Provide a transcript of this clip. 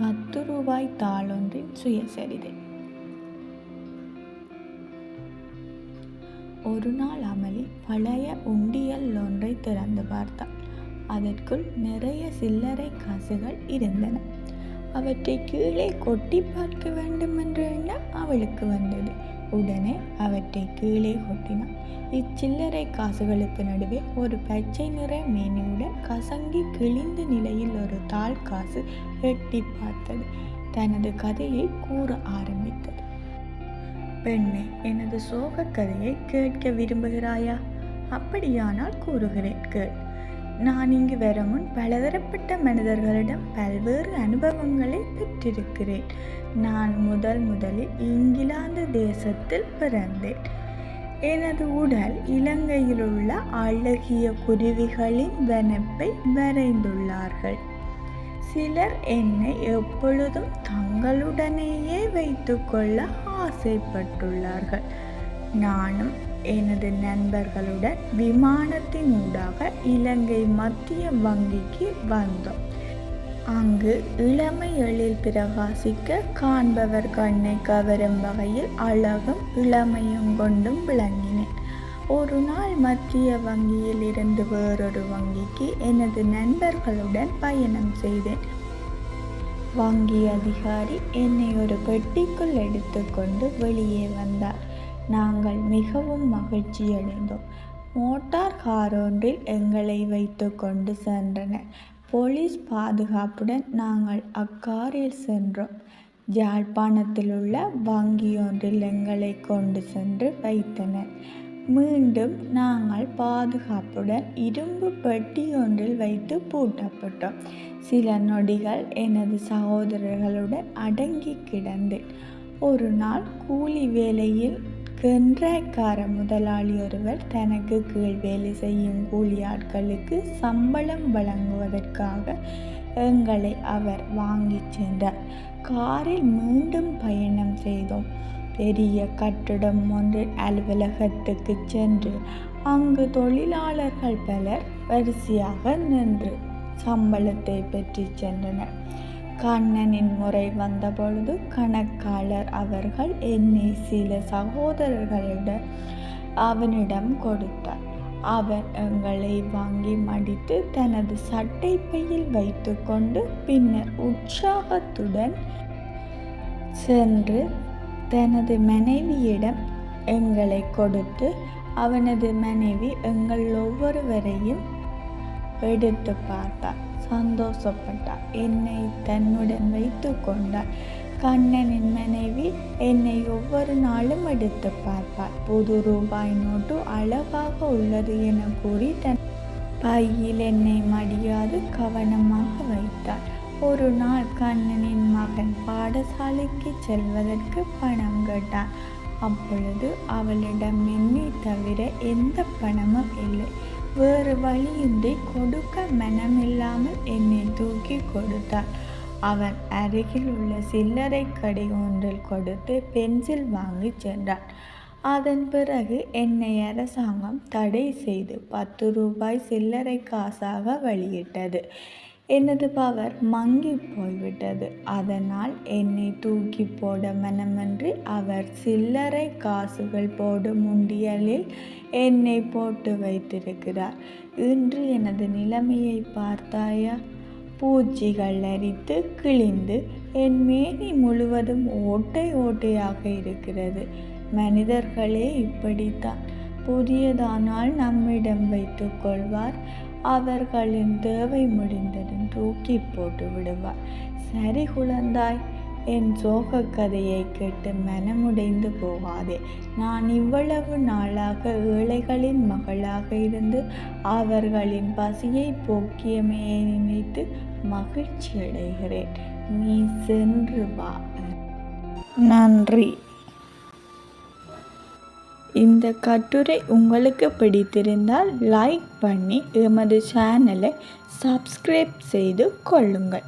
பத்து ரூபாய் தாளொன்றின் சுயசரிதை. ஒரு நாள் அமளி பழைய உண்டியல் ஒன்றை திறந்து பார்த்தாள் அதற்குள் நிறைய சில்லறை காசுகள் இருந்தன. அவற்றை கீழே கொட்டி பார்க்க வேண்டும் என்ற எண்ணம் அவளுக்கு வந்தது. உடனே அவற்றை கீழே கொட்டினான். இச்சில்லறை காசுகளுக்கு நடுவே ஒரு பச்சை நிற மேனியுடன் கசங்கி கிழிந்த நிலையில் ஒரு தாள் காசு எட்டி பார்த்தது. தனது கதையை கூற ஆரம்பித்தது. பெண்ணே எனது சோக கதையை கேட்க விரும்புகிறாயா? அப்படியானால் கூறுகிறேன் கேள். நான் இங்கு வர முன் பலதரப்பட்ட மனிதர்களிடம் பல்வேறு அனுபவங்களை பெற்றிருக்கிறேன். நான் முதல் முதலில் இங்கிலாந்து தேசத்தில் பிறந்தேன். எனது உடல் இலங்கையில் உள்ள அழகிய குருவிகளின் வனப்பை வரைந்துள்ளார்கள். சிலர் என்னை எப்பொழுதும் தங்களுடனேயே வைத்துக்கொள்ள ஆசைப்பட்டுள்ளார்கள். நானும் எனது நண்பர்களுடன் விமானத்தின் ஊடாக இலங்கை மத்திய வங்கிக்கு வந்தோம். அங்கு இளமை எழில் பிரகாசிக்க காண்பவர் கண்ணை கவரும் வகையில் அழகும் இளமையும் கொண்டும் விளங்கினேன். ஒரு நாள் மத்திய வங்கியில் இருந்து வேறொரு வங்கிக்கு எனது நண்பர்களுடன் பயணம் செய்தேன். வங்கி அதிகாரி என்னை ஒரு பெட்டிக்குள் எடுத்துக்கொண்டு வெளியே வந்தார். நாங்கள் மிகவும் மகிழ்ச்சியடைந்தோம். மோட்டார் கார் ஒன்றில் எங்களை வைத்து கொண்டு சென்றனர். போலீஸ் பாதுகாப்புடன் நாங்கள் அக்காரில் சென்றோம். யாழ்ப்பாணத்தில் உள்ள வங்கியொன்றில் எங்களை கொண்டு சென்று வைத்தனர். மீண்டும் நாங்கள் பாதுகாப்புடன் இரும்பு பெட்டி ஒன்றில் வைத்து பூட்டப்பட்டோம். சில நொடிகள் எனது சகோதரர்களுடன் அடங்கி கிடந்தேன். ஒரு நாள் கூலி வேலையில் கென்றாய்க்கார முதலாளி ஒருவர் தனக்கு கீழ் வேலை செய்யும் கூலி ஆட்களுக்கு சம்பளம் வழங்குவதற்காக எங்களை அவர் வாங்கிச் சென்றார். காரில் மீண்டும் பயணம் செய்தோம். பெரிய கட்டிடம் ஒன்றின் அலுவலகத்துக்கு சென்று அங்கு தொழிலாளர்கள் பலர் வரிசையாக நின்று சம்பளத்தை பெற்று சென்றனர். கண்ணனின் முறை வந்தபொழுது கணக்காளர் அவர்கள் என்னை சில சகோதரர்களிடம் அவனிடம் கொடுத்தார். அவன் எங்களை வாங்கி மடித்து தனது சட்டை பையில் வைத்துக்கொண்டு பின்னர் உற்சாகத்துடன் சென்று தனது மனைவியிடம் எங்களை கொடுத்து அவனது மனைவி எங்கள் ஒவ்வொருவரையும் எடுத்து பார்த்தார் சந்தோஷப்பட்டார் என்னை தன்னுடன் வைத்து கொண்டார் கண்ணனின் மனைவி என்னை ஒவ்வொரு நாளும் எடுத்து பார்ப்பார் புது ரூபாய் நோட்டு அழகாக உள்ளது என கூறி தன் பையில் என்னை மடியாது கவனமாக வைத்தார் ஒரு நாள் கண்ணனின் மகன் பாடசாலைக்கு செல்வதற்கு பணம் கேட்டான். அப்பொழுது அவளிடம் என்னை தவிர எந்த பணமும் இல்லை. வேறு வழியின்றி கொடுக்க மனமில்லாமல் என்னை தூக்கி கொடுத்தாள். அவன் அருகில் உள்ள சில்லறை கடை ஒன்றில் கொடுத்து பென்சில் வாங்கி சென்றான். அதன் பிறகு என்னை அரசாங்கம் தடை செய்து பத்து ரூபாய் சில்லறை காசாக வெளியிட்டது. எனது பவர் மங்கி போய்விட்டது. அதனால் என்னை தூக்கி போட மனமன்றி அவர் சில்லறை காசுகள் போடும் உண்டியலில் என்னை போட்டு வைத்திருக்கிறார். இன்று எனது நிலைமையை பார்த்தாயா? பூச்சிகள் அரித்து கிழிந்து என் மேனி முழுவதும் ஓட்டை ஓட்டையாக இருக்கிறது. மனிதர்களே இப்படித்தான். புதியதானால் நம்மிடம் வைத்து கொள்வார் அவர்களின் தேவை முடிந்ததும் தூக்கி போட்டு விடுவார். சரி குழந்தாய் என் சோக கதையை கேட்டு மனமுடைந்து போகாதே. நான் இவ்வளவு நாளாக ஏழைகளின் மகளாக இருந்து அவர்களின் பசியை போக்கியமையை நினைத்து மகிழ்ச்சி அடைகிறேன் நீ சென்று வா. நன்றி. இந்த கட்டுரை உங்களுக்கு பிடித்திருந்தால் லைக் பண்ணி எமது சேனலை சப்ஸ்கிரைப் செய்து கொள்ளுங்கள்.